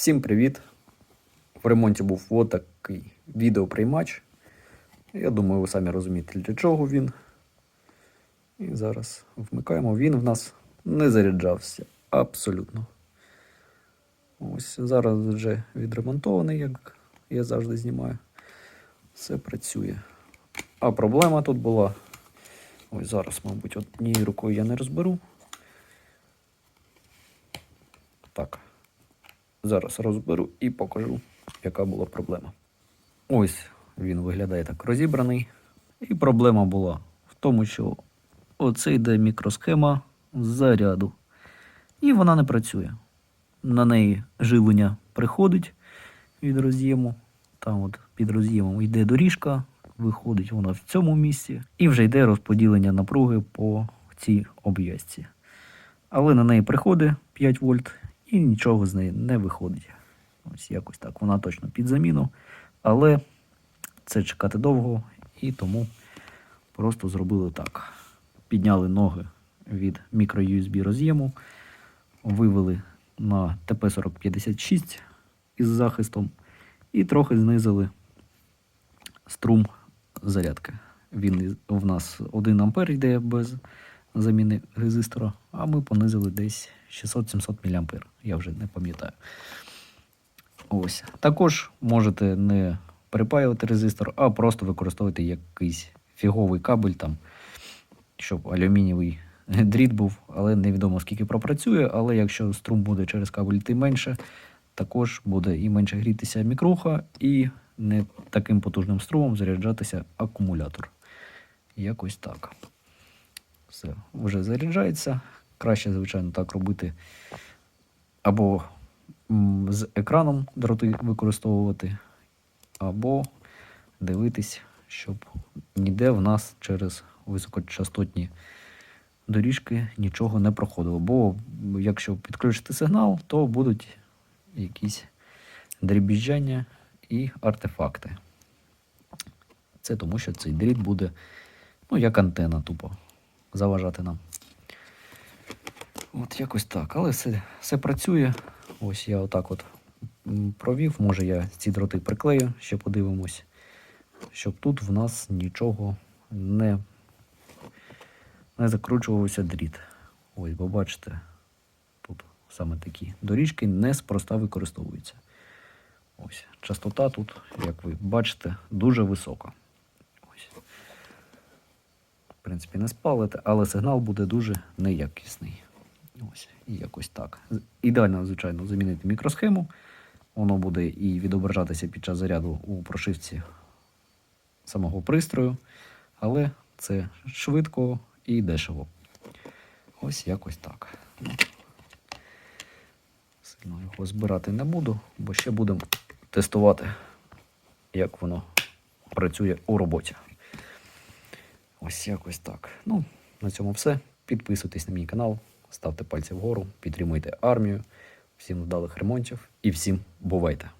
Всім привіт! В ремонті був от такий відеоприймач. Я думаю, ви самі розумієте, для чого він. І зараз вмикаємо. Він в нас не заряджався абсолютно. Ось зараз вже відремонтований, як я завжди знімаю. Все працює. А проблема тут була. Ось зараз, мабуть, однією рукою я не розберу. Так. Зараз розберу і покажу, яка була проблема. Ось він виглядає так розібраний. І проблема була в тому, що оце йде мікросхема заряду. І вона не працює. На неї живлення приходить від роз'єму. Там от під роз'ємом йде доріжка, виходить вона в цьому місці, і вже йде розподілення напруги по цій обв'язці. Але на неї приходить 5 вольт і нічого з неї не виходить. Ось якось так. Вона точно під заміну. Але це чекати довго, і тому просто зробили так. Підняли ноги від мікро-USB роз'єму, вивели на ТП-4056 із захистом і трохи знизили струм зарядки. Він в нас 1 ампер йде без заміни резистора, а ми понизили десь 600-700 мА. Я вже не пам'ятаю. Ось. Також можете не припаювати резистор, а просто використовувати якийсь фіговий кабель, там, щоб алюмінієвий дріт був, але невідомо скільки пропрацює. Але якщо струм буде через кабель йти менше, також буде і менше грітися мікруха, і не таким потужним струмом заряджатися акумулятор. Якось так. Все, вже заряджається. Краще, звичайно, так робити. Або з екраном дроти використовувати, або дивитись, щоб ніде в нас через високочастотні доріжки нічого не проходило. Бо якщо підключити сигнал, то будуть якісь дрібіжджання і артефакти. Це тому, що цей дріт буде, ну, як антена тупо, заважати нам. От якось так. Але все, все працює. Ось я отак от провів. Може я ці дроти приклею, ще подивимось, щоб тут в нас нічого не, не закручувався дріт. Ось, бо бачите, тут саме такі доріжки неспроста використовуються. Ось, частота тут, як ви бачите, дуже висока. Ось. Принципі, не спалите, але сигнал буде дуже неякісний. Ось, і якось так. Ідеально, звичайно, замінити мікросхему. Воно буде і відображатися під час заряду у прошивці самого пристрою, але це швидко і дешево. Ось якось так. Сильно його збирати не буду, бо ще будемо тестувати, як воно працює у роботі. Ось якось так. Ну, на цьому все. Підписуйтесь на мій канал, ставте пальці вгору, підтримуйте армію. Всім вдалих ремонтів і всім бувайте!